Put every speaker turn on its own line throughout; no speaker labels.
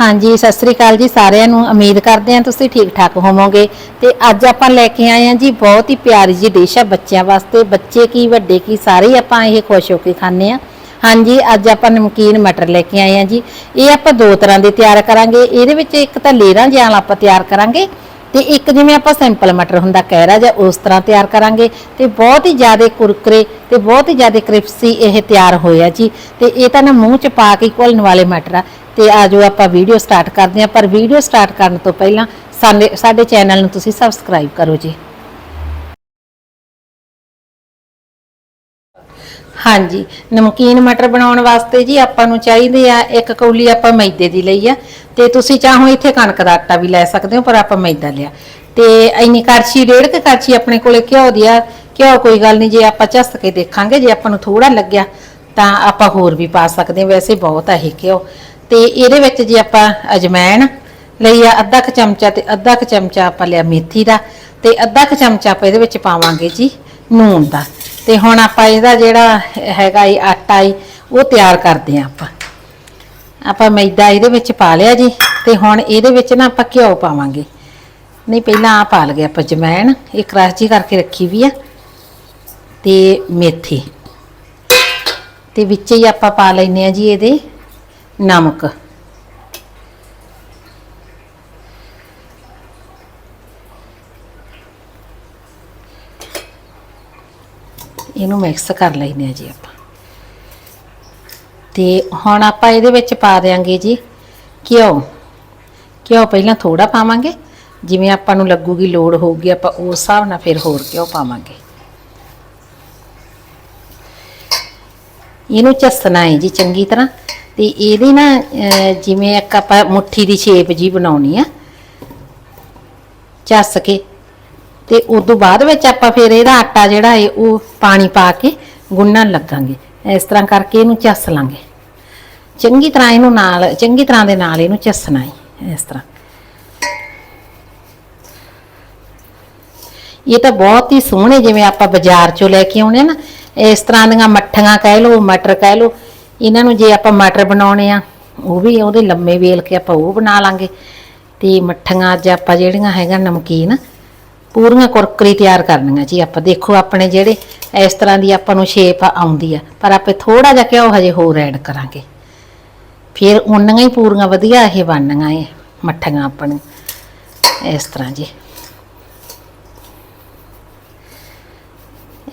ਹਾਂਜੀ, ਸਤਿ ਸ੍ਰੀ ਅਕਾਲ ਜੀ ਸਾਰਿਆਂ ਨੂੰ। ਉਮੀਦ ਕਰਦੇ ਹਾਂ ਤੁਸੀਂ ਠੀਕ ਠਾਕ ਹੋਵੋਗੇ। ਤੇ ਅੱਜ ਆਪਾਂ ਲੈ ਕੇ ਆਏ ਹਾਂ ਜੀ ਬਹੁਤ ਹੀ ਪਿਆਰੀ ਜੀ ਡਿਸ਼ ਆ ਬੱਚਿਆਂ ਵਾਸਤੇ। ਬੱਚੇ ਕੀ, ਵੱਡੇ ਕੀ, ਸਾਰੇ ਆਪਾਂ ਇਹ ਖੁਸ਼ ਹੋ ਕੇ ਖਾਂਦੇ ਆ ਹਾਂਜੀ, ਅੱਜ ਆਪਾਂ ਨਮਕੀਨ, ਮਟਰ ਲੈ ਕੇ ਆਏ ਹਾਂ ਜੀ। ਇਹ ਆਪਾਂ ਦੋ ਤਰ੍ਹਾਂ ਦੇ ਤਿਆਰ ਕਰਾਂਗੇ। ਇਹਦੇ ਵਿੱਚ ਇੱਕ ਤਾਂ ਲੇਰਾਂ ਜਿਹਾ ਆਪਾਂ ਤਿਆਰ ਕਰਾਂਗੇ ਤੇ ਇੱਕ ਜਿਵੇਂ ਆਪਾਂ ਸਿੰਪਲ ਮਟਰ ਹੁੰਦਾ ਕਹਿਰਾ ਜਾਂ ਉਸ ਤਰ੍ਹਾਂ ਤਿਆਰ ਕਰਾਂਗੇ ਤੇ ਬਹੁਤ ਹੀ ਜ਼ਿਆਦਾ ਕੁਰਕਰੇ ਤੇ ਬਹੁਤ ਹੀ ਜ਼ਿਆਦਾ ਕ੍ਰਿਸਪੀ ਇਹ ਤਿਆਰ ਹੋਇਆ ਜੀ। ਤੇ ਇਹ ਤਾਂ ਨਾ ਮੂੰਹ ਚ ਪਾ ਕੇ ਘੋਲਣ ਵਾਲੇ ਮਟਰ ਆ। ਤੇ ਆਜੋ ਆਪਾਂ ਵੀਡੀਓ ਸਟਾਰਟ ਕਰਦੇ ਹਾਂ। ਪਰ ਵੀਡੀਓ ਸਟਾਰਟ ਕਰਨ ਤੋਂ ਪਹਿਲਾਂ ਸਾਡੇ ਸਾਡੇ ਚੈਨਲ ਨੂੰ ਤੁਸੀਂ ਸਬਸਕ੍ਰਾਈਬ ਕਰੋ ਜੀ। ਹਾਂਜੀ, ਨਮਕੀਨ, ਮਟਰ ਬਣਾਉਣ ਵਾਸਤੇ ਜੀ ਆਪਾਂ ਨੂੰ ਚਾਹੀਦੇ ਆ ਇੱਕ ਕੌਲੀ ਆਪਾਂ ਮੈਦੇ ਦੀ ਲਈ ਆ। ਤੇ ਤੁਸੀਂ ਚਾਹੋ ਇੱਥੇ ਕਣਕ ਦਾ ਆਟਾ ਵੀ ਲੈ ਸਕਦੇ ਹੋ, ਪਰ ਆਪਾਂ ਮੈਦਾ ਲਿਆ। ਤੇ ਇੰਨੀ ਕੜਛੀ, ਡੇਢ ਕੁ ਕੜਛੀ ਆਪਣੇ ਕੋਲੇ ਘਿਓ ਦੀ ਆ। ਘਿਓ ਕੋਈ ਗੱਲ ਨਹੀਂ, ਜੇ ਆਪਾਂ ਝੱਸ ਕੇ ਦੇਖਾਂਗੇ, ਜੇ ਆਪਾਂ ਨੂੰ ਥੋੜਾ ਲੱਗਿਆ, ਤਾਂ ਆਪਾਂ ਹੋਰ ਵੀ ਪਾ ਸਕਦੇ ਹਾਂ। ਵੈਸੇ ਬਹੁਤ ਆ ਇਹ ਘਿਓ। ਤੇ ਇਹਦੇ ਵਿੱਚ ਜੇ ਆਪਾਂ ਅਜਮੈਣ ਲਈ ਆ, ਅੱਧਾ ਕੁ ਚਮਚਾ ਤੇ ਅੱਧਾ ਕੁ ਚਮਚਾ ਆਪਾਂ ਲਿਆ ਮੇਥੀ ਦਾ। ਤੇ ਅੱਧਾ ਕੁ ਚਮਚਾ ਆਪਾਂ ਇਹਦੇ ਵਿੱਚ ਪਾਵਾਂਗੇ ਜੀ ਨੂਣ ਦਾ। ਤੇ ਹੁਣ ਆਪਾਂ ਇਹਦਾ ਜਿਹੜਾ ਹੈਗਾ ਇਹ ਆਟਾ ਈ, ਉਹ ਤਿਆਰ ਕਰਦੇ ਆਂ ਆਪਾਂ। ਆਪਾਂ ਮੈਦਾ ਇਹਦੇ ਵਿੱਚ ਪਾ ਲਿਆ ਜੀ, ਤੇ ਹੁਣ ਇਹਦੇ ਵਿੱਚ ਨਾ ਆਪਾਂ ਘਿਓ ਪਾਵਾਂਗੇ। ਨਹੀਂ, ਪਹਿਲਾਂ ਆ ਪਾ ਲਗੇ ਆਪਾਂ ਜਮੈਣ, ਇਹ ਕਰਾਸ ਜੀ ਕਰਕੇ ਰੱਖੀ ਵੀ ਆ, ਤੇ ਮੇਥੀ। ਤੇ ਵਿੱਚ ਹੀ ਆਪਾਂ ਪਾ ਲੈਨੇ ਆ ਜੀ ਇਹਦੇ ਨਮਕ। ਇਹਨੂੰ ਮਿਕਸ ਕਰ ਲੈਨੇ ਆ ਜੀ ਆਪਾਂ। ਤੇ ਹੁਣ ਆਪਾਂ ਇਹਦੇ ਵਿੱਚ ਪਾ ਦੇਾਂਗੇ ਜੀ ਘਿਓ। ਘਿਓ ਪਹਿਲਾਂ ਥੋੜਾ ਪਾਵਾਂਗੇ, ਜਿਵੇਂ ਆਪਾਂ ਨੂੰ ਲੱਗੂਗੀ ਲੋੜ ਹੋਊਗੀ, ਆਪਾਂ ਉਸ ਹਿਸਾਬ ਨਾਲ ਫਿਰ ਹੋਰ ਘਿਓ ਪਾਵਾਂਗੇ। ਇਹਨੂੰ ਝੱਸਣਾ ਹੈ ਜੀ ਚੰਗੀ ਤਰ੍ਹਾਂ। ਤੇ ਇਹਦੀ ਨਾ ਜਿਵੇਂ ਇੱਕ ਆਪਾਂ ਮੁੱਠੀ ਦੀ ਸ਼ੇਪ ਜੀ ਬਣਾਉਣੀ ਆ ਝੱਸ ਕੇ ਤੇ ਉਸ ਤੋਂ ਬਾਅਦ ਵਿੱਚ ਆਪਾਂ ਫਿਰ ਇਹਦਾ ਆਟਾ ਜਿਹੜਾ ਹੈ ਉਹ ਪਾਣੀ ਪਾ ਕੇ ਗੁੰਨਣ ਲੱਗਾਂਗੇ। ਇਸ ਤਰ੍ਹਾਂ ਕਰਕੇ ਇਹਨੂੰ ਚੱਸ ਲਾਂਗੇ। ਚੰਗੀ ਤਰ੍ਹਾਂ ਇਹਨੂੰ ਨਾਲ, ਚੰਗੀ ਤਰ੍ਹਾਂ ਦੇ ਨਾਲ ਇਹਨੂੰ ਚੱਸਣਾ ਹੈ, ਇਸ ਤਰ੍ਹਾਂ। ਇਹ ਤਾਂ ਬਹੁਤ ਹੀ ਸੋਹਣੇ ਜਿਵੇਂ ਆਪਾਂ ਬਾਜ਼ਾਰ ਚੋਂ ਲੈ ਕੇ ਆਉਣੇ ਆ ਨਾ, ਇਸ ਤਰ੍ਹਾਂ ਦੀਆਂ ਮੱਠੀਆਂ ਕਹਿ ਲਓ, ਮਟਰ ਕਹਿ ਲਓ, ਇਹਨਾਂ ਨੂੰ ਜੇ ਆਪਾਂ ਮਟਰ ਬਣਾਉਣੇ ਆ, ਉਹ ਵੀ ਉਹਦੇ ਲੰਮੇ ਵੇਲ ਕੇ ਆਪਾਂ ਉਹ ਬਣਾ ਲਾਂਗੇ। ਤੇ ਮੱਠੀਆਂ ਅੱਜ ਆਪਾਂ ਜਿਹੜੀਆਂ ਹੈਗਾ ਨਮਕੀਨ ਪੂਰੀਆਂ ਕੁਰਕਰੀ ਤਿਆਰ ਕਰਨੀਆਂ ਜੀ ਆਪਾਂ। ਦੇਖੋ ਆਪਣੇ ਜਿਹੜੇ ਇਸ ਤਰ੍ਹਾਂ ਦੀ ਆਪਾਂ ਨੂੰ ਸ਼ੇਪ ਆਉਂਦੀ ਆ, ਪਰ ਆਪੇ ਥੋੜਾ ਜਿਹਾ ਘਿਓ ਹਜੇ ਹੋਰ ਐਡ ਕਰਾਂਗੇ। ਫਿਰ ਉਨੀਆਂ ਹੀ ਪੂਰੀਆਂ ਵਧੀਆ ਇਹ ਬਣਨੀਆਂ ਇਹ ਮੱਠੀਆਂ ਆਪਣੀ ਇਸ ਤਰ੍ਹਾਂ ਜੀ।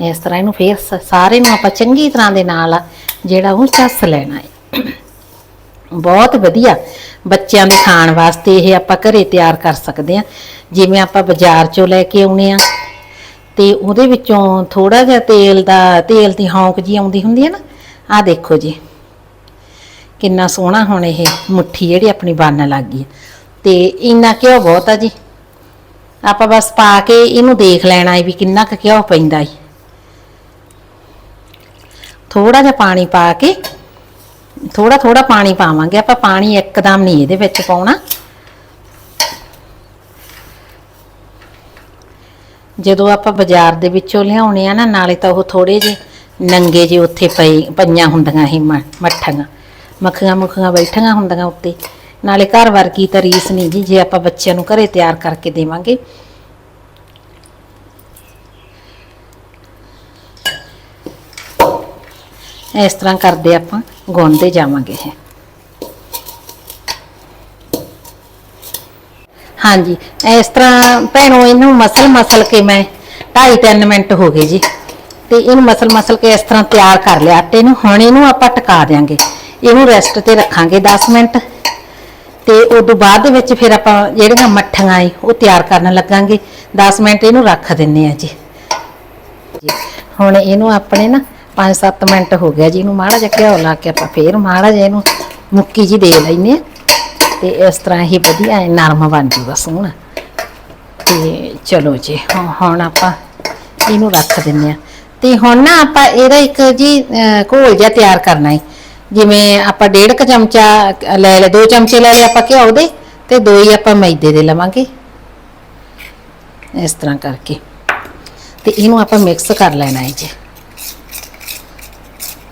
ਇਸ ਤਰ੍ਹਾਂ ਇਹਨੂੰ ਫੇਰ ਸ- ਸਾਰੇ ਨੂੰ ਆਪਾਂ ਚੰਗੀ ਤਰ੍ਹਾਂ ਦੇ ਨਾਲ ਜਿਹੜਾ ਉਹ ਚੱਸ ਲੈਣਾ ਹੈ। ਬਹੁਤ ਵਧੀਆ ਬੱਚਿਆਂ ਦੇ ਖਾਣ ਵਾਸਤੇ ਇਹ ਆਪਾਂ ਘਰੇ ਤਿਆਰ ਕਰ ਸਕਦੇ ਆ ਜਿਵੇਂ ਆਪਾਂ ਬਾਜ਼ਾਰ ਚੋਂ ਲੈ ਕੇ ਆਉਨੇ ਆ, ਤੇ ਉਹਦੇ ਵਿੱਚੋਂ ਥੋੜਾ ਜਿਹਾ ਤੇਲ ਦਾ, ਤੇਲ ਦੀ ਹੌਂਕ ਜੀ ਆਉਂਦੀ ਹੁੰਦੀ ਹੈ ਨਾ, ਆਹ ਦੇਖੋ ਜੀ। ਕਿੰਨਾ ਸੋਹਣਾ ਹੁਣ ਇਹ ਮੁੱਠੀ ਜਿਹੜੀ ਆਪਣੀ ਬਣਨ ਲੱਗ ਗਈ ਹੈ। ਤੇ ਇੰਨਾ ਘਿਓ ਬਹੁਤ ਆ ਜੀ। ਆਪਾਂ ਬਸ ਪਾ ਕੇ ਇਹਨੂੰ ਦੇਖ ਲੈਣਾ ਹੈ ਵੀ ਕਿੰਨਾ ਕੁ ਘਿਓ ਪੈਂਦਾ ਹੈ ਥੋੜਾ ਜਿਹਾ ਪਾਣੀ ਪਾ ਕੇ ਥੋੜਾ ਥੋੜਾ ਪਾਣੀ ਪਾਵਾਂਗੇ। ਆਪਾਂ ਪਾਣੀ ਇੱਕਦਮ ਨਹੀਂ ਇਹਦੇ ਵਿੱਚ ਪਾਉਣਾ। ਜਦੋਂ ਆਪਾਂ ਬਾਜ਼ਾਰ ਦੇ ਵਿੱਚੋਂ ਲਿਆਉਣੇ ਆ ਨਾ, ਨਾਲੇ ਤਾਂ ਉਹ ਥੋੜੇ ਜਿਹੇ ਨੰਗੇ ਜਿਹੇ ਉੱਥੇ ਪਈ, ਪਈਆਂ ਹੁੰਦੀਆਂ ਇਹ ਮੱਠਾਂ ਮੱਖੀਆਂ ਮੁੱਖੀਆਂ ਬੈਠੀਆਂ ਹੁੰਦੀਆਂ ਉੱਤੇ। ਨਾਲੇ ਘਰ ਵਰਗੀ ਤਾਂ ਰੀਸ ਨਹੀਂ ਜੀ, ਜੇ ਆਪਾਂ ਬੱਚਿਆਂ ਨੂੰ ਘਰੇ ਤਿਆਰ ਕਰਕੇ ਦੇਵਾਂਗੇ। ਇਸ ਤਰ੍ਹਾਂ ਕਰਦੇ ਆਪਾਂ, ਗੁੰਨਦੇ ਜਾਵਾਂਗੇ ਇਹ। ਹਾਂਜੀ। ਇਸ ਤਰ੍ਹਾਂ ਭੈਣੋ, ਇਹਨੂੰ ਮਸਲ ਮਸਲ ਕੇ ਮੈਂ 2.5 ਮਿੰਟ ਹੋ ਗਏ ਜੀ। ਤੇ ਇਹਨੂੰ ਮਸਲ ਮਸਲ ਕੇ ਇਸ ਤਰ੍ਹਾਂ ਤਿਆਰ ਕਰ ਲਿਆ। ਆਟੇ ਨੂੰ ਹੁਣ ਇਹਨੂੰ ਆਪਾਂ ਟਿਕਾ ਦਿਆਂਗੇ। ਇਹਨੂੰ ਰੈਸਟ ਤੇ ਰੱਖਾਂਗੇ 10 ਮਿੰਟ। ਤੇ ਉਦੋਂ ਬਾਅਦ ਦੇ ਵਿੱਚ ਫਿਰ ਆਪਾਂ ਜਿਹੜੀਆਂ ਮੱਠੀਆਂ ਏ, ਉਹ ਤਿਆਰ ਕਰਨ ਲੱਗਾਂਗੇ। 10 ਮਿੰਟ ਇਹਨੂੰ ਰੱਖ ਦਿੰਨੇ ਆ ਜੀ। ਜੀ। ਹੁਣ ਇਹਨੂੰ ਆਪਣੇ ਨਾ 5-7 ਮਿੰਟ ਹੋ ਗਿਆ ਜੀ। ਇਹਨੂੰ ਮਾੜਾ ਜਿਹਾ ਘਿਓ ਲਾ ਕੇ ਆਪਾਂ ਫੇਰ ਮਾੜਾ ਜਿਹਾ ਇਹਨੂੰ ਮੁੱਕੀ ਜੀ ਦੇ ਲੈਨੇ ਆ। ਤੇ ਇਸ ਤਰ੍ਹਾਂ ਹੀ ਵਧੀਆ ਨਰਮ ਬਣ ਜੂਗਾ ਸੋਹਣਾ ਤੇ ਚਲੋ ਜੀ, ਹੁਣ- ਆਪਾਂ ਇਹਨੂੰ ਰੱਖ ਦਿੰਨੇ ਆ ਤੇ ਹੁਣ ਨਾ ਆਪਾਂ ਇਹਦਾ ਇੱਕ ਜੀ ਘੋਲ ਜਿਹਾ ਤਿਆਰ ਕਰਨਾ ਹੈ। ਜਿਵੇਂ ਆਪਾਂ ਡੇਢ ਕ ਚਮਚਾ ਲੈ ਲੈ ਦੋ ਚਮਚੇ ਲੈ ਲਏ ਆਪਾਂ ਘਿਓ ਦੇ ਤੇ ਦੋ ਹੀ ਆਪਾਂ ਮੈਦੇ ਦੇ ਲਵਾਂਗੇ। ਇਸ ਤਰ੍ਹਾਂ ਕਰਕੇ। ਤੇ ਇਹਨੂੰ ਆਪਾਂ ਮਿਕਸ ਕਰ ਲੈਣਾ ਹੈ ਜੀ।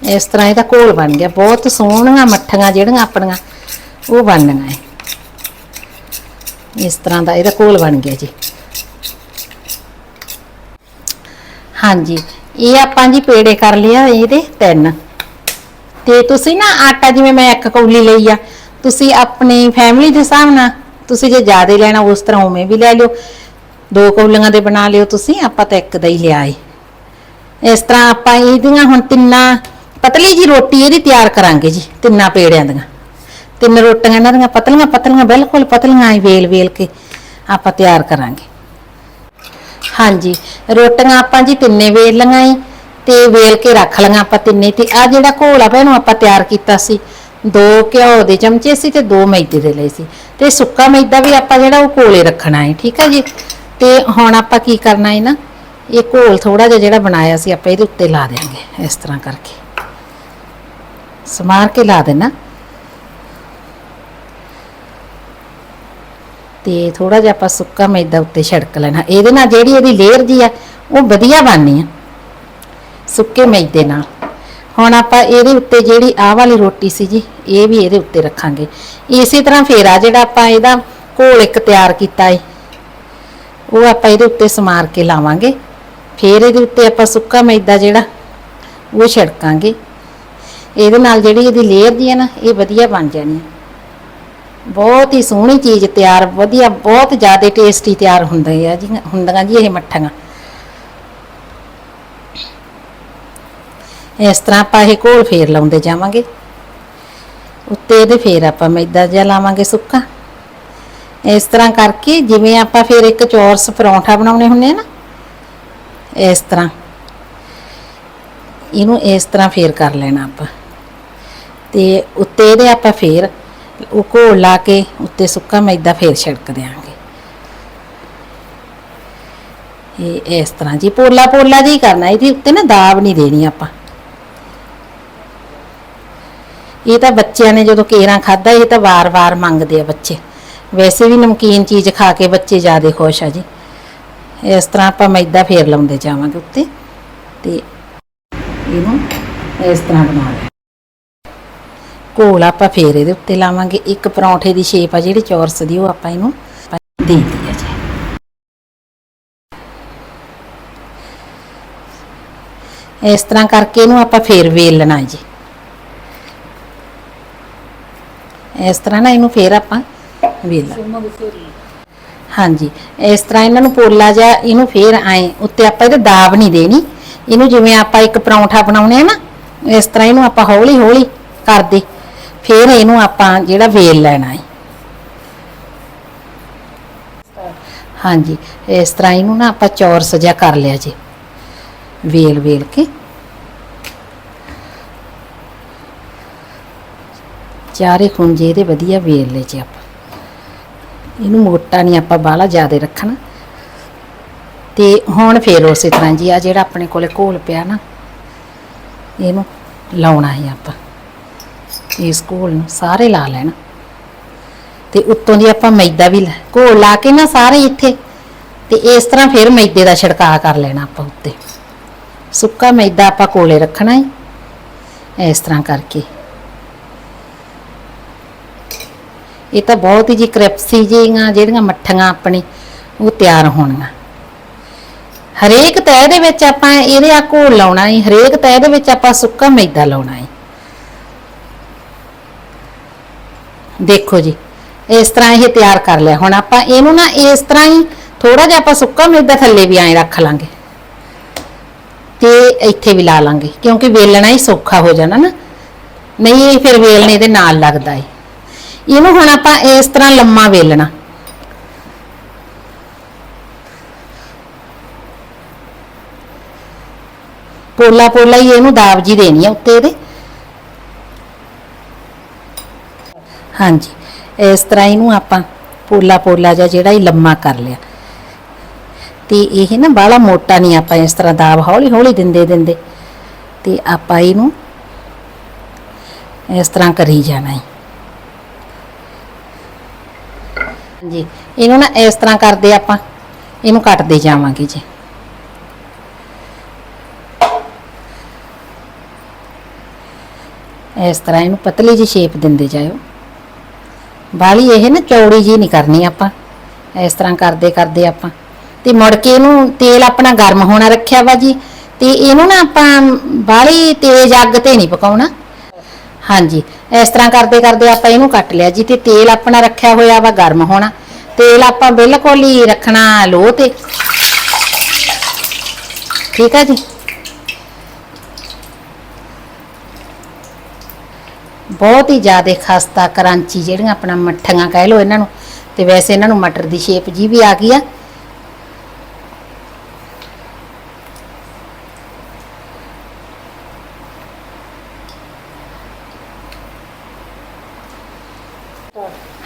ਇਸ ਤਰ੍ਹਾਂ ਇਹਦਾ ਘੋਲ ਬਣ ਗਿਆ। ਬਹੁਤ ਸੋਹਣੀਆਂ ਮੱਠੀਆਂ ਜਿਹੜੀਆਂ ਆਪਣੀਆਂ, ਉਹ ਬਣਨੀਆਂ ਹੈ। ਇਸ ਤਰ੍ਹਾਂ ਦਾ, ਇਹਦਾ ਘੋਲ ਬਣ ਗਿਆ ਜੀ। ਹਾਂਜੀ, ਇਹ ਆਪਾਂ ਜੀ ਪੇੜੇ ਕਰ ਲਿਆ, ਇਹਦੇ ਤਿੰਨ। ਤੇ ਤੁਸੀਂ ਨਾ ਆਟਾ, ਜਿਵੇਂ ਮੈਂ ਇੱਕ ਕੌਲੀ ਲਈ ਆ, ਤੁਸੀਂ ਆਪਣੀ ਫੈਮਿਲੀ ਦੇ ਹਿਸਾਬ ਨਾਲ, ਤੁਸੀਂ ਜੇ ਜ਼ਿਆਦਾ ਲੈਣਾ, ਉਸ ਤਰ੍ਹਾਂ ਉਵੇਂ ਵੀ ਲੈ ਲਿਓ। ਦੋ ਕੌਲੀਆਂ ਦੇ ਬਣਾ ਲਿਓ ਤੁਸੀਂ, ਆਪਾਂ ਤਾਂ ਇੱਕ ਦਾ ਹੀ ਲਿਆ ਏ। ਇਸ ਤਰ੍ਹਾਂ ਆਪਾਂ ਇਹਦੀਆਂ ਹੁਣ ਤਿੰਨਾਂ, ਪਤਲੀ ਜੀ ਰੋਟੀ ਇਹਦੀ ਤਿਆਰ ਕਰਾਂਗੇ ਜੀ, ਤਿੰਨਾਂ ਪੇੜਿਆਂ ਦੀਆਂ। ਤਿੰਨ ਰੋਟੀਆਂ ਇਹਨਾਂ ਦੀਆਂ, ਪਤਲੀਆਂ ਪਤਲੀਆਂ, ਬਿਲਕੁਲ ਪਤਲੀਆਂ ਹੀ ਵੇਲ ਵੇਲ ਕੇ ਆਪਾਂ ਤਿਆਰ ਕਰਾਂਗੇ। ਹਾਂਜੀ, ਰੋਟੀਆਂ ਆਪਾਂ ਜੀ ਤਿੰਨੇ ਵੇਲ ਲਈਆਂ ਈ, ਤੇ ਵੇਲ ਕੇ ਰੱਖ ਲਈਆਂ ਆਪਾਂ ਤਿੰਨੇ, ਤੇ ਆ ਜਿਹੜਾ ਘੋਲ ਆ ਭੈਣੋ ਆਪਾਂ ਤਿਆਰ ਕੀਤਾ ਸੀ, ਦੋ ਘਿਓ ਦੇ ਚਮਚੇ ਸੀ ਤੇ ਦੋ ਮੈਦੇ ਦੇ ਲਈ ਸੀ, ਤੇ ਸੁੱਕਾ ਮੈਦਾ ਵੀ ਆਪਾਂ ਜਿਹੜਾ ਉਹ ਕੋਲੇ ਰੱਖਣਾ ਹੈ ਠੀਕ ਹੈ ਜੀ? ਤੇ ਹੁਣ ਆਪਾਂ ਕੀ ਕਰਨਾ ਹੈ ਨਾ, ਇਹ ਘੋਲ ਥੋੜਾ ਜਿਹਾ ਜਿਹੜਾ ਬਣਾਇਆ ਸੀ ਆਪਾਂ ਇਹਦੇ ਉੱਤੇ ਲਾ ਦੇਾਂਗੇ ਇਸ ਤਰ੍ਹਾਂ ਕਰਕੇ। ਸਮਾਰ ਕੇ ਲਾ ਦੇਣਾ। ਤੇ ਥੋੜਾ ਜਿਹਾ ਆਪਾਂ ਸੁੱਕਾ ਮੈਦਾ ਉੱਤੇ ਛਿੜਕ ਲੈਣਾ। ਇਹਦੇ ਨਾਲ ਜਿਹੜੀ ਇਹਦੀ ਲੇਅਰ ਜੀ ਆ, ਉਹ ਵਧੀਆ ਬਣਨੀ ਆ, ਸੁੱਕੇ ਮੈਦੇ ਨਾਲ। ਹੁਣ ਆਪਾਂ ਇਹਦੇ ਉੱਤੇ ਜਿਹੜੀ ਆਹ ਵਾਲੀ ਰੋਟੀ ਸੀ ਜੀ, ਇਹ ਵੀ ਇਹਦੇ ਉੱਤੇ ਰੱਖਾਂਗੇ। ਇਸੇ ਤਰ੍ਹਾਂ ਫੇਰ ਆ ਜਿਹੜਾ ਆਪਾਂ ਇਹਦਾ ਘੋਲ ਇੱਕ ਤਿਆਰ ਕੀਤਾ ਏ, ਉਹ ਆਪਾਂ ਇਹਦੇ ਉੱਤੇ ਸਮਾਰ ਕੇ ਲਾਵਾਂਗੇ। ਫੇਰ ਇਹਦੇ ਉੱਤੇ ਆਪਾਂ ਸੁੱਕਾ ਮੈਦਾ ਜਿਹੜਾ, ਉਹ ਛਿੜਕਾਂਗੇ। ਇਹਦੇ ਨਾਲ ਜਿਹੜੀ ਇਹਦੀ ਲੇਅਰ ਜੀ ਹੈ ਨਾ, ਇਹ ਵਧੀਆ ਬਣ ਜਾਣੀ ਹੈ ਬਹੁਤ ਹੀ ਸੋਹਣੀ ਚੀਜ਼ ਤਿਆਰ, ਵਧੀਆ, ਬਹੁਤ ਜ਼ਿਆਦਾ ਟੇਸਟੀ ਤਿਆਰ ਹੁੰਦੇ ਆ ਜੀ, ਹੁੰਦੀਆਂ ਜੀ ਇਹ ਮੱਠੀਆਂ। ਇਸ ਤਰ੍ਹਾਂ ਆਪਾਂ ਇਹ ਘੋਲ ਫੇਰ ਲਾਉਂਦੇ ਜਾਵਾਂਗੇ। ਉੱਤੇ ਇਹਦੇ ਫੇਰ ਆਪਾਂ ਮੈਦਾ ਜਿਹਾ ਲਾਵਾਂਗੇ ਸੁੱਕਾ। ਇਸ ਤਰ੍ਹਾਂ ਕਰਕੇ ਜਿਵੇਂ ਆਪਾਂ ਫੇਰ ਇੱਕ ਚੌਰਸ ਪਰੌਂਠਾ ਬਣਾਉਣੇ ਹੁੰਦੇ ਆ ਨਾ, ਇਸ ਤਰ੍ਹਾਂ। ਇਹਨੂੰ ਇਸ ਤਰ੍ਹਾਂ ਫੇਰ ਕਰ ਲੈਣਾ ਆਪਾਂ। ਤੇ ਉੱਤੇ ਇਹਦੇ ਆਪਾਂ ਫੇਰ ਉਹ ਘੋਲ ਲਾ ਕੇ ਉੱਤੇ ਸੁੱਕਾ ਮੈਦਾ ਫੇਰ ਛਿੜਕ ਦਿਆਂਗੇ। ਇਹ ਇਸ ਤਰ੍ਹਾਂ ਜੀ, ਪੋਲਾ ਪੋਲਾ ਜੀ ਕਰਨਾ, ਇਹਦੇ ਉੱਤੇ ਨਾ ਦਾਬ ਨਹੀਂ ਦੇਣੀ ਆਪਾਂ। ਇਹ ਤਾਂ ਬੱਚਿਆਂ ਨੇ ਜਦੋਂ ਕੇਰਾਂ ਖਾਦਾ ਇਹ ਤਾਂ ਵਾਰ-ਵਾਰ ਮੰਗਦੇ ਆ ਬੱਚੇ। ਵੈਸੇ ਵੀ ਨਮਕੀਨ ਚੀਜ਼ ਖਾ ਕੇ ਬੱਚੇ ਜ਼ਿਆਦਾ ਖੁਸ਼ ਆ ਜੀ। ਇਸ ਤਰ੍ਹਾਂ ਆਪਾਂ ਮੈਦਾ ਫੇਰ ਲਾਉਂਦੇ ਜਾਵਾਂਗੇ ਉੱਤੇ ਤੇ ਇਹਨੂੰ ਇਸ ਤਰ੍ਹਾਂ ਬਣਾ ਲਿਆ। ਘੋਲ ਆਪਾਂ ਫੇਰ ਇਹਦੇ ਉੱਤੇ ਲਾਵਾਂਗੇ। ਇੱਕ ਪਰੌਂਠੇ ਦੀ ਸ਼ੇਪ ਆ ਜਿਹੜੀ ਚੌਰਸ ਦੀ ਉਹ ਆਪਾਂ ਇਹਨੂੰ ਦੇ ਦਿਆ ਜੀ। ਇਸ ਤਰ੍ਹਾਂ ਕਰਕੇ ਇਹਨੂੰ ਆਪਾਂ ਫੇਰ ਵੇਲ ਲੈਣਾ ਜੀ। ਇਸ ਤਰ੍ਹਾਂ ਨਾ ਇਹਨੂੰ ਫੇਰ ਆਪਾਂ ਵੇਲ ਹਾਂਜੀ ਇਸ ਤਰ੍ਹਾਂ ਇਹਨਾਂ ਨੂੰ ਪੋਲਾ ਜਾਂ ਇਹਨੂੰ ਫੇਰ ਆਏ ਉੱਤੇ ਆਪਾਂ ਇਹਦੇ ਦਾਬ ਨਹੀਂ ਦੇਣੀ। ਇਹਨੂੰ ਜਿਵੇਂ ਆਪਾਂ ਇੱਕ ਪਰੌਂਠਾ ਬਣਾਉਨੇ ਆ ਨਾ ਇਸ ਤਰ੍ਹਾਂ ਇਹਨੂੰ ਆਪਾਂ ਹੌਲੀ ਹੌਲੀ ਕਰਦੇ। ਫਿਰ ਇਹਨੂੰ ਆਪਾਂ ਜਿਹੜਾ ਵੇਲ ਲੈਣਾ ਹੈ ਹਾਂਜੀ, ਇਸ ਤਰ੍ਹਾਂ ਇਹਨੂੰ ਨਾ ਆਪਾਂ ਚੌਰਸ ਸਜ਼ਾ ਕਰ ਲਿਆ ਜੀ। ਵੇਲ ਵੇਲ ਕੇ। ਚਾਰੇ ਖੁੰਝੇ ਇਹਦੇ ਵਧੀਆ ਵੇਲ ਲਏ ਜੀ ਆਪਾਂ। ਇਹਨੂੰ ਮੋਟਾ ਨਹੀਂ ਆਪਾਂ ਬਾਹਲਾ ਜ਼ਿਆਦਾ ਰੱਖਣਾ। ਤੇ ਹੁਣ ਫੇਰ ਉਸੇ ਤਰ੍ਹਾਂ ਜੀ ਆ ਜਿਹੜਾ ਆਪਣੇ ਕੋਲੇ ਘੋਲ ਪਿਆ ਨਾ, ਇਹਨੂੰ ਲਾਉਣਾ ਹੈ ਆਪਾਂ। ਇਸ ਘੋਲ ਨੂੰ ਸਾਰੇ ਲਾ ਲੈਣਾ। ਤੇ ਉੱਤੋਂ ਦੀ ਆਪਾਂ ਮੈਦਾ ਵੀ ਲਾ- ਘੋਲ ਲਾ ਕੇ ਨਾ ਸਾਰੇ ਇੱਥੇ। ਤੇ ਇਸ ਤਰ੍ਹਾਂ ਫਿਰ ਮੈਦੇ ਦਾ ਛਿੜਕਾਅ ਕਰ ਲੈਣਾ ਆਪਾਂ ਉੱਤੇ। ਸੁੱਕਾ ਮੈਦਾ ਆਪਾਂ ਕੋਲੇ ਰੱਖਣਾ ਹੈ ਇਸ ਤਰ੍ਹਾਂ ਕਰਕੇ। ਇਹ ਤਾਂ ਬਹੁਤ ਹੀ ਜੀ ਕ੍ਰਿਪਸੀ ਜੀਆਂ ਜਿਹੜੀਆਂ ਮੱਠੀਆਂ ਆਪਣੀ ਉਹ ਤਿਆਰ ਹੋਣੀਆਂ ਹਰੇਕ ਤੈਅ ਦੇ ਵਿੱਚ ਆਪਾਂ ਇਹਦੇ ਆ ਘੋਲ ਲਾਉਣਾ ਹੈ ਹਰੇਕ ਤੈਅ ਦੇ ਵਿੱਚ ਆਪਾਂ ਸੁੱਕਾ ਮੈਦਾ ਲਾਉਣਾ ਹੈ ਦੇਖੋ ਜੀ, ਇਸ ਤਰ੍ਹਾਂ ਇਹ ਤਿਆਰ ਕਰ ਲਿਆ। ਹੁਣ ਆਪਾਂ ਇਹਨੂੰ ਨਾ ਇਸ ਤਰ੍ਹਾਂ ਹੀ ਥੋੜਾ ਜਿਹਾ ਆਪਾਂ ਸੁੱਕਾ ਮੈਦਾ ਥੱਲੇ ਵੀ ਐਂ ਰੱਖ ਲਾਂਗੇ। ਤੇ ਇੱਥੇ ਵੀ ਲਾ ਲਾਂਗੇ, ਕਿਉਂਕਿ ਵੇਲਣਾ ਹੀ ਸੌਖਾ ਹੋ ਜਾਣਾ ਨਾ। ਨਹੀਂ, ਇਹ ਫਿਰ ਵੇਲਣੇ ਦੇ ਨਾਲ ਲੱਗਦਾ ਹੈ ਇਹਨੂੰ ਹੁਣ ਆਪਾਂ ਇਸ ਤਰ੍ਹਾਂ ਲੰਮਾ ਵੇਲਣਾ। ਪੋਲਾ ਪੋਲਾ ਹੀ ਇਹਨੂੰ ਦਾਬ ਜੀ ਦੇਣੀ ਆ ਉੱਤੇ ਇਹਦੇ ਹਾਂਜੀ। ਇਸ ਤਰ੍ਹਾਂ ਇਹਨੂੰ ਆਪਾਂ ਪੋਲਾ ਪੋਲਾ ਜਿਹਾ ਜਿਹੜਾ ਹੀ ਲੰਮਾ ਕਰ ਲਿਆ। ਤੇ ਇਹ ਨਾ ਬਾਹਲਾ ਮੋਟਾ ਨਹੀਂ ਆਪਾਂ ਇਸ ਤਰ੍ਹਾਂ ਦਾਬ ਹੌਲੀ ਹੌਲੀ ਦਿੰਦੇ ਦਿੰਦੇ। ਤੇ ਆਪਾਂ ਇਹਨੂੰ ਇਸ ਤਰ੍ਹਾਂ ਕਰੀ ਜਾਣਾ ਹੈ। ਜੀ ਇਹਨੂੰ ਨਾ ਇਸ ਤਰ੍ਹਾਂ ਕਰਦੇ ਆਪਾਂ। ਇਹਨੂੰ ਕੱਟਦੇ ਜਾਵਾਂਗੇ ਜੀ। ਇਸ ਤਰ੍ਹਾਂ ਇਹਨੂੰ ਪਤਲੀ ਜਿਹੀ ਸ਼ੇਪ ਦਿੰਦੇ ਜਾਇਓ। ਬਾਲੀ ਇਹ ਨਾ ਚੌੜੀ ਜੀ ਨਹੀਂ ਕਰਨੀ ਆਪਾਂ। ਇਸ ਤਰ੍ਹਾਂ ਕਰਦੇ ਕਰਦੇ ਆਪਾਂ। ਤੇ ਮੁੜ ਕੇ ਇਹਨੂੰ ਤੇਲ ਆਪਣਾ ਗਰਮ ਹੋਣਾ ਰੱਖਿਆ ਵਾ ਜੀ। ਤੇ ਇਹਨੂੰ ਨਾ ਆਪਾਂ ਬਾਹਲੀ ਤੇਜ਼ ਅੱਗ ਤੇ ਨਹੀਂ ਪਕਾਉਣਾ। ਹਾਂਜੀ, ਇਸ ਤਰ੍ਹਾਂ ਕਰਦੇ ਕਰਦੇ ਆਪਾਂ ਇਹਨੂੰ ਕੱਟ ਲਿਆ ਜੀ ਤੇ ਤੇਲ ਆਪਣਾ ਰੱਖਿਆ ਹੋਇਆ ਵਾ ਗਰਮ ਹੋਣਾ। ਤੇਲ ਆਪਾਂ ਬਿਲਕੁਲ ਹੀ ਰੱਖਣਾ ਲੋ ਤੇ। ਠੀਕ ਆ ਜੀ? ਬਹੁਤ ਹੀ ਜ਼ਿਆਦਾ ਖਸਤਾ ਕਰਾਂਚੀ ਜਿਹੜੀਆਂ ਆਪਣਾ ਮੱਠੀਆਂ ਕਹਿ ਲੋ ਇਹਨਾਂ ਨੂੰ, ਤੇ ਵੈਸੇ ਇਹਨਾਂ ਨੂੰ ਮਟਰ ਦੀ ਸ਼ੇਪ ਜੀ ਵੀ ਆ ਗਈ ਆ।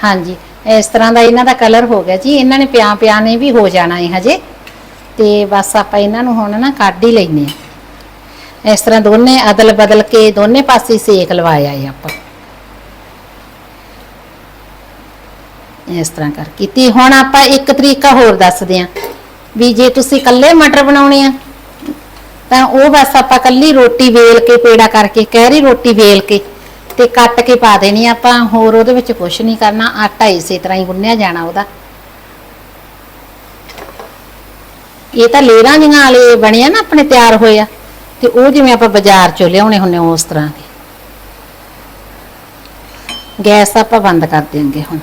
ਹਾਂਜੀ, ਇਸ ਤਰ੍ਹਾਂ ਦਾ ਇਹਨਾਂ ਦਾ ਕਲਰ ਹੋ ਗਿਆ ਜੀ। ਇਹਨਾਂ ਨੇ ਪਿਆ ਪਿਆ ਨੇ ਵੀ ਹੋ ਜਾਣਾ ਹੈ ਹਜੇ। ਤੇ ਬਸ ਆਪਾਂ ਇਹਨਾਂ ਨੂੰ ਹੁਣ ਨਾ ਕੱਢ ਹੀ ਲੈਨੇ ਆ ਇਸ ਤਰ੍ਹਾਂ ਦੋਨੇ ਅਦਲ ਬਦਲ ਕੇ ਦੋਨੇ ਪਾਸੇ ਸੇਕ ਲਵਾਇਆ ਹੈ ਆਪਾਂ। ਇਸ ਤਰ੍ਹਾਂ ਕਰ ਤੇ ਹੁਣ ਆਪਾਂ ਇੱਕ ਤਰੀਕਾ ਹੋਰ ਦੱਸਦੇ ਆਂ ਵੀ ਜੇ ਤੁਸੀਂ ਇਕੱਲੇ ਮਟਰ ਬਣਾਉਣੇ ਆ, ਤਾਂ ਉਹ ਬਸ ਆਪਾਂ ਕੱਲੀ ਰੋਟੀ ਵੇਲ ਕੇ, ਪੇੜਾ ਕਰਕੇ ਕਹਿਰੀ ਰੋਟੀ ਵੇਲ ਕੇ ਤੇ ਕੱਟ ਕੇ ਪਾ ਦੇਣੀ ਆਪਾਂ, ਹੋਰ ਉਹਦੇ ਵਿੱਚ ਕੁਝ ਨਹੀਂ ਕਰਨਾ, ਆਟਾ ਇਸੇ ਤਰ੍ਹਾਂ ਹੀ ਗੁੰਨਿਆ ਜਾਣਾ ਉਹਦਾ। ਇਹ ਤਾਂ ਲੇਰਾਂ ਦੀਆਂ ਵਾਲੇ ਬਣੇ ਆ ਨਾ ਆਪਣੇ ਤਿਆਰ ਹੋਏ ਆ। ਤੇ ਉਹ ਜਿਵੇਂ ਆਪਾਂ ਬਾਜ਼ਾਰ ਚੋਂ ਲਿਆਉਣੇ ਹੁੰਨੇ ਉਸ ਤਰ੍ਹਾਂ ਦੇ। ਗੈਸ ਆਪਾਂ ਬੰਦ ਕਰ ਦਿਆਂਗੇ ਹੁਣ।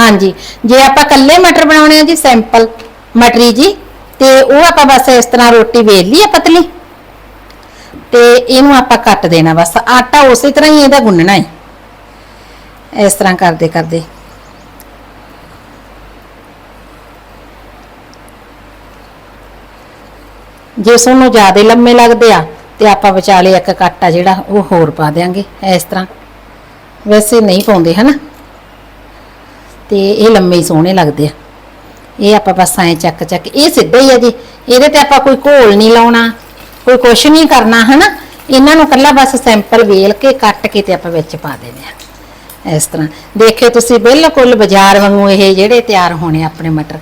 ਹਾਂਜੀ, ਜੇ ਆਪਾਂ ਕੱਲੇ ਮਟਰ ਬਣਾਉਣੇ ਆ ਜੀ, ਸਿੰਪਲ ਮਟਰੀ ਜੀ, ਤੇ ਉਹ ਆਪਾਂ ਬਸ ਇਸ ਤਰ੍ਹਾਂ ਰੋਟੀ ਵੇਲ ਲਈ ਆ ਪਤਲੀ, ਤੇ ਇਹਨੂੰ ਆਪਾਂ ਕੱਟ ਦੇਣਾ ਬਸ। ਆਟਾ ਉਸੇ ਤਰ੍ਹਾਂ ਹੀ ਇਹਦਾ ਗੁੰਨਣਾ ਹੈ ਇਸ ਤਰ੍ਹਾਂ ਕਰਦੇ ਕਰਦੇ ਜੇ ਤੁਹਾਨੂੰ ਜ਼ਿਆਦਾ ਲੰਮੇ ਲੱਗਦੇ ਆ, ਤੇ ਆਪਾਂ ਵਿਚਾਲੇ ਇੱਕ ਕਾਟਾ ਜਿਹੜਾ ਉਹ ਹੋਰ ਪਾ ਦੇਾਂਗੇ ਇਸ ਤਰ੍ਹਾਂ। ਵੈਸੇ ਨਹੀਂ ਪਾਉਂਦੇ, ਹਨਾ? ਤੇ ਇਹ ਲੰਮੇ ਹੀ ਸੋਹਣੇ ਲੱਗਦੇ ਆ। ਇਹ ਆਪਾਂ ਬਸ ਐਂ ਚੱਕ ਚੱਕ, ਇਹ ਸਿੱਧਾ ਹੀ ਆ ਜੀ। ਇਹਦੇ ਤੇ ਆਪਾਂ ਕੋਈ ਘੋਲ ਨਹੀਂ ਲਾਉਣਾ, ਕੋਈ ਕੁਛ ਨਹੀਂ ਕਰਨਾ, ਹਨਾ? ਇਹਨਾਂ ਨੂੰ ਕੱਲਾ ਬਸ ਸੈਂਪਲ ਵੇਲ ਕੇ ਕੱਟ ਕੇ ਤੇ ਆਪਾਂ ਵਿੱਚ ਪਾ ਦੇਣੇ ਆ। ਇਸ ਤਰ੍ਹਾਂ। ਦੇਖਿਓ ਤੁਸੀਂ, ਬਿਲਕੁਲ ਬਾਜ਼ਾਰ ਵਾਂਗੂ ਇਹ ਜਿਹੜੇ ਤਿਆਰ ਹੋਣੇ ਆਪਣੇ ਮਟਰ।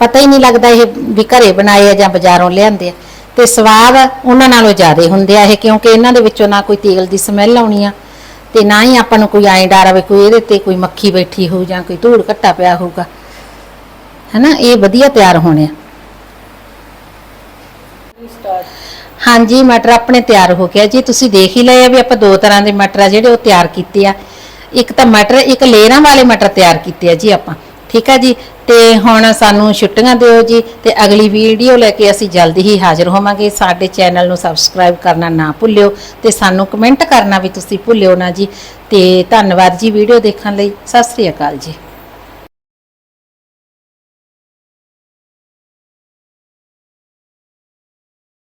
ਪਤਾ ਹੀ ਨਹੀਂ ਲੱਗਦਾ ਇਹ ਵੀ ਘਰੇ ਬਣਾਏ ਆ ਜਾਂ ਬਾਜ਼ਾਰੋਂ ਲਿਆਂਦੇ ਆ। ਤੇ ਸਵਾਦ ਉਹਨਾਂ ਨਾਲੋਂ ਜ਼ਿਆਦਾ ਹੁੰਦੇ ਆ ਇਹ, ਕਿਉਂਕਿ ਇਹਨਾਂ ਦੇ ਵਿੱਚੋਂ ਨਾ ਕੋਈ ਤੇਲ ਦੀ ਸਮੈਲ ਆਉਣੀ ਆ, ਤੇ ਨਾ ਹੀ ਆਪਾਂ ਨੂੰ ਕੋਈ ਐਂ ਡਰ ਆਵੇ ਕੋਈ ਇਹਦੇ ਤੇ ਕੋਈ ਮੱਖੀ ਬੈਠੀ ਹੋਊ ਜਾਂ ਕੋਈ ਧੂੜ ਘੱਟਾ ਪਿਆ ਹੋਊਗਾ। ਹੈਨਾ, ਇਹ ਵਧੀਆ ਤਿਆਰ ਹੋਣੇ ਆ। ਹਾਂਜੀ, ਮਟਰ ਆਪਣੇ ਤਿਆਰ ਹੋ ਗਿਆ ਜੀ। ਤੁਸੀਂ ਦੇਖ ਹੀ ਲਏ ਆ ਵੀ ਆਪਾਂ ਦੋ ਤਰ੍ਹਾਂ ਦੇ ਮਟਰ ਆ ਜਿਹੜੇ ਉਹ ਤਿਆਰ ਕੀਤੇ ਆ। ਇੱਕ ਤਾਂ ਮਟਰ, ਇੱਕ ਲੇਰਾਂ ਵਾਲੇ ਮਟਰ ਤਿਆਰ ਕੀਤੇ ਆ ਜੀ ਆਪਾਂ। ਠੀਕ ਆ ਜੀ? ਤੇ ਹੁਣ ਸਾਨੂੰ ਛੁੱਟੀਆਂ ਦਿਓ ਜੀ ਤੇ ਅਗਲੀ ਵੀਡੀਓ ਲੈ ਕੇ ਅਸੀਂ ਜਲਦੀ ਹੀ ਹਾਜ਼ਰ ਹੋਵਾਂਗੇ। ਸਾਡੇ ਚੈਨਲ ਨੂੰ ਸਬਸਕ੍ਰਾਈਬ ਕਰਨਾ ਨਾ ਭੁੱਲਿਓ ਤੇ ਸਾਨੂੰ ਕਮੈਂਟ ਕਰਨਾ ਵੀ ਤੁਸੀਂ ਭੁੱਲਿਓ ਨਾ ਜੀ। ਤੇ ਧੰਨਵਾਦ ਜੀ ਵੀਡੀਓ ਦੇਖਣ ਲਈ। ਸਤਿ ਸ੍ਰੀ ਅਕਾਲ ਜੀ।